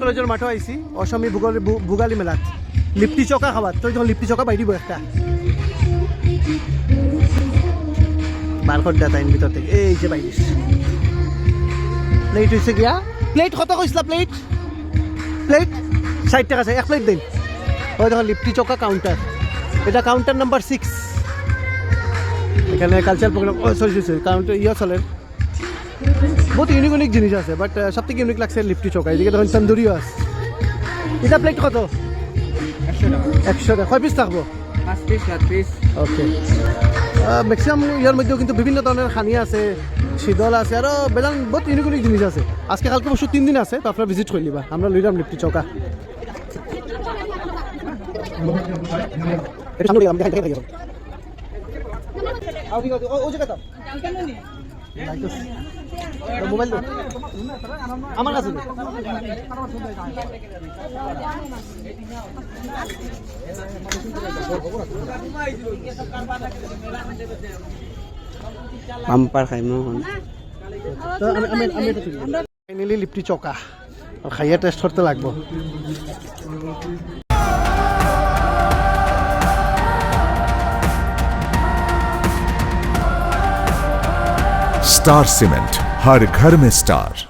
কলেজের মাঠে আইছি অসমী ভূগোল ভোগালী মেলাত লিপ্টি চকা খাবার তই যখন লিপ্টি চকা পাই দিব একটা। বারকট দা তাইন ভিতর থেকে। এই যে বাইরিস প্লেট হয়েছে গিয়া প্লেট কত কইছিলা প্লেট প্লেট ষাট টাকা আছে, এক প্লেট দিন ওই দেখো লিপ্টি চকা কাউন্টার এটা কাউন্টার নাম্বার সিক্স এখানে culture programme sorry sorry counter ইয়ে চলে। বহুত ইউনিক ইউনিক জিনিস আছে বাট সব থেকে ইউনিক লাগছে লিফটি চৌকা এদিকে তখন তন্দুরিও আছে এটা প্লেট কত একশো টাকা কয় পিস থাকব ওকে ম্যাক্সিমাম ইয়ার মধ্যেও কিন্তু বিভিন্ন ধরনের খানি আছে শীতল আছে আরও বেলান বহুত ইউনিক ইউনিক জিনিস আছে আজকে কালকে বসু তিন দিন আছে তো আপনারা ভিজিট করে নিবা আমরা লইলাম লিফটি চৌকা ও- ও মোবাইল আমার কাছে পাম্পার খাই ফাইনালি লিপটি চকা আর খাইয়া টেস্ট করতে লাগবো। स्टार सीमेंट हर घर में स्टार।